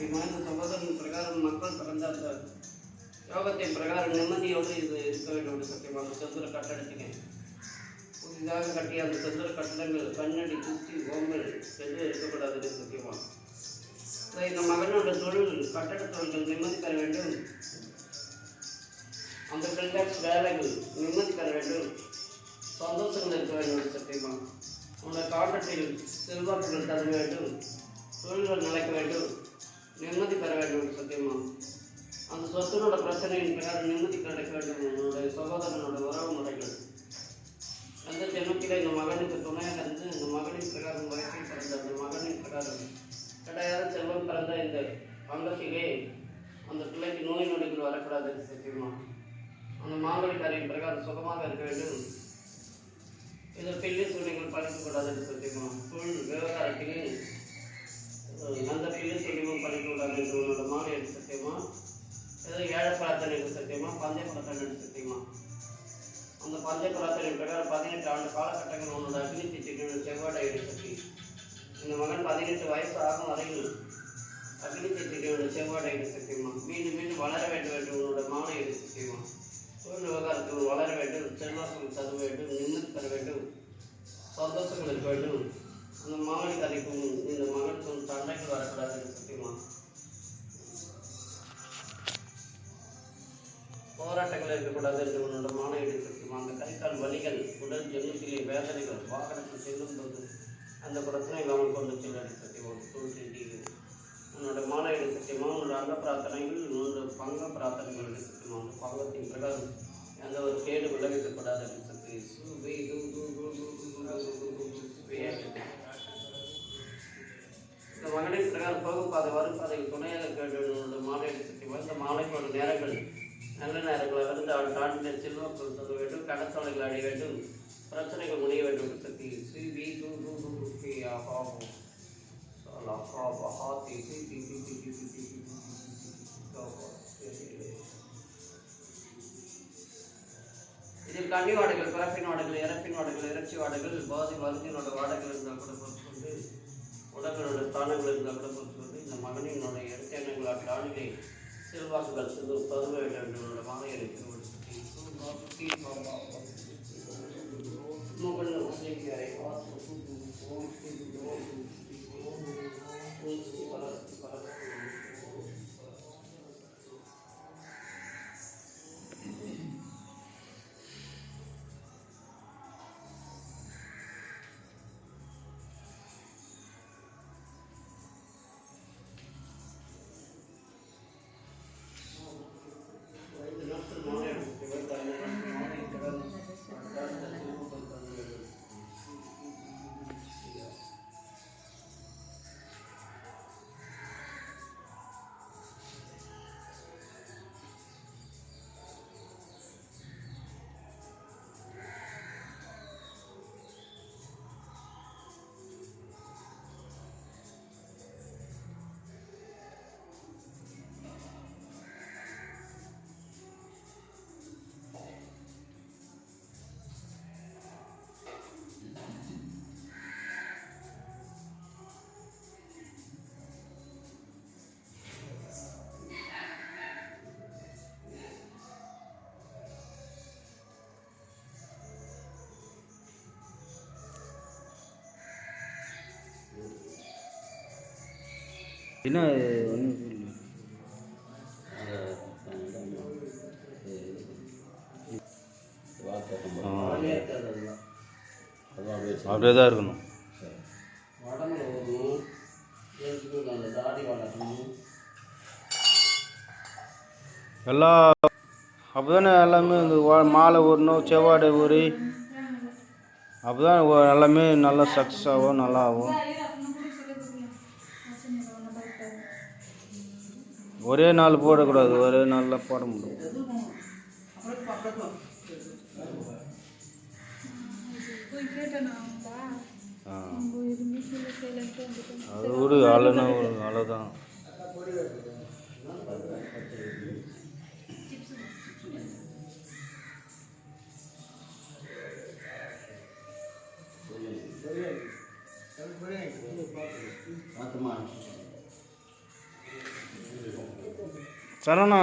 சத்தியமா இந்த பிரகாரம் மக்கள் பிறந்த யோகத்தின் பிரகாரம் நிம்மதியோடு இது இருக்க வேண்டும் சத்தியமாக சத்தியமா அந்த கட்டடத்துக்கு. புதிதாக கட்டிய அந்த செந்துர கட்டடங்கள் கண்ணடி குஸ்தி ஓம்பல் எது இருக்கக்கூடாது சத்தியமாக. இந்த மகனோட தொழில் கட்டட தொழில்கள் நிம்மதி பெற வேண்டும். அந்த பில்டர்ஸ் வேலைகள் நிம்மதி பெற வேண்டும். சந்தோஷங்கள் இருக்க வேண்டும் சத்தியமா உங்களுடைய காட்டத்தில் செல்வாக்குகள் தர வேண்டும். தொழில்கள் நடக்க வேண்டும். நிம்மதி பெற வேண்டும் என்று சத்தியமா? அந்த சொத்தனோட பிரச்சனையின் பிரகாரம் நிம்மதி கிடைக்க வேண்டும் என்னுடைய சகோதரனோட உறவு முறைகள். அந்த ஜென்மத்தில் இந்த மகனுக்கு துணையாக இருந்து இந்த மகனின் பிரகாரம் வயசில் பிறந்த அந்த மகனின் பிரகாரம் கிடையாத செல்வம் பிறந்த இந்த பங்கத்திலே அந்த பிள்ளைக்கு நோய் நொடிகள் வரக்கூடாது சத்தியமா? அந்த மாங்கலிக்காரின் பிரகாரம் சுகமாக இருக்க வேண்டும். இதை பில்லி சூழ்நிலைகள் படிக்கக்கூடாது சத்தியமா? தொழில் விவகாரத்திலே அந்த பஞ்ச பிரார்த்தனை பிரகாரம் பதினெட்டு ஆண்டு காலகட்டங்கள் உன்னோட அக்னி திட்டிகள் செவ்வாடை சக்தி இந்த மகன் பதினெட்டு வயசு ஆகும் வரையில் அக்னி திட்டிகள் செவ்வாடை சத்தியமா மீண்டும் மீண்டும் வளர வேண்டும் என்று உன்னோட மாலை என்று சத்தியமா தொழில் விவகாரத்தில் வளர வேண்டும் செல்வாசம் தர வேண்டும் நின்று பெற வேண்டும் சந்தோஷங்கள் இருக்க வேண்டும். அந்த மாமனிக்காரிக்கும் இந்த மகனுக்கும் சண்டைகள் வரக்கூடாது என்று போராட்டங்கள் இருக்கக்கூடாது என்று உன்னோட மான எடுத்திருக்கும் அந்த கை வலிகள் உடல் எண்ணிக்கையை வேதனைகள் வாகனத்தில் செல்லும் போது அந்த பிரச்சனை கவனம் கொண்டு செல்வதை பற்றி தோன்றி உன்னோட மான எடுத்திருக்குமா உன்னோட அங்க பிரார்த்தனைகள் உன்னோட பங்க பிரார்த்தனைகள் எடுத்திருக்குமா அந்த பங்கத்தின் பிரகாரம் அந்த ஒரு கேடு விளைவிக்கக்கூடாது என்று இந்த மகளிர் பிரகாரம் போகும் பாதை வரும் பாதைக்கு துணையாக கேட்டு மாலை எடுத்துட்டு இந்த மாலைக்கு ஒரு நேரங்கள் நல்ல நேரங்கள் அவர்ந்து அவள் காண்கிற செல்வம் பொருத்தது வேண்டும் கடத்தொலைகள் அடைய வேண்டும் பிரச்சனைகள் முடிய வேண்டும் உற்பத்தி சி வி இதில் கண்ணி வாடைகள் பிறப்பின் வாடைகள் இறப்பின் வாடைகள் இறைச்சி வாடைகள் பாதி மருந்தினோட வாடைகள் இருந்தால் கூட பொறுத்து பொறுத்துக்கொண்டு உடல்களோட தானங்கள் இருந்தால் கூட பொறுத்து பொறுத்துக்கொண்டு இந்த மகனினுடைய இறத்தெண்ணங்கள் அட்டாணிலே சிறுவாசுகள் சிறு பருவேட்டோட மாலையடித்து நோக்கல் உதவியரை வாசல் என்ன அப்படியே தான் இருக்கணும். எல்லா அப்போதானே எல்லாமே இந்த மாலை ஊறணும் செவ்வாடை ஊறி அப்போ தான் எல்லாமே நல்லா சக்ஸஸ் ஆகும் நல்லா ஆகும் ஒரே நாள் போடக்கூடாது ஒரே நாளில் போட முடியும். அது விடு அவ்வளோனா அவ்வளோதான் சரவணா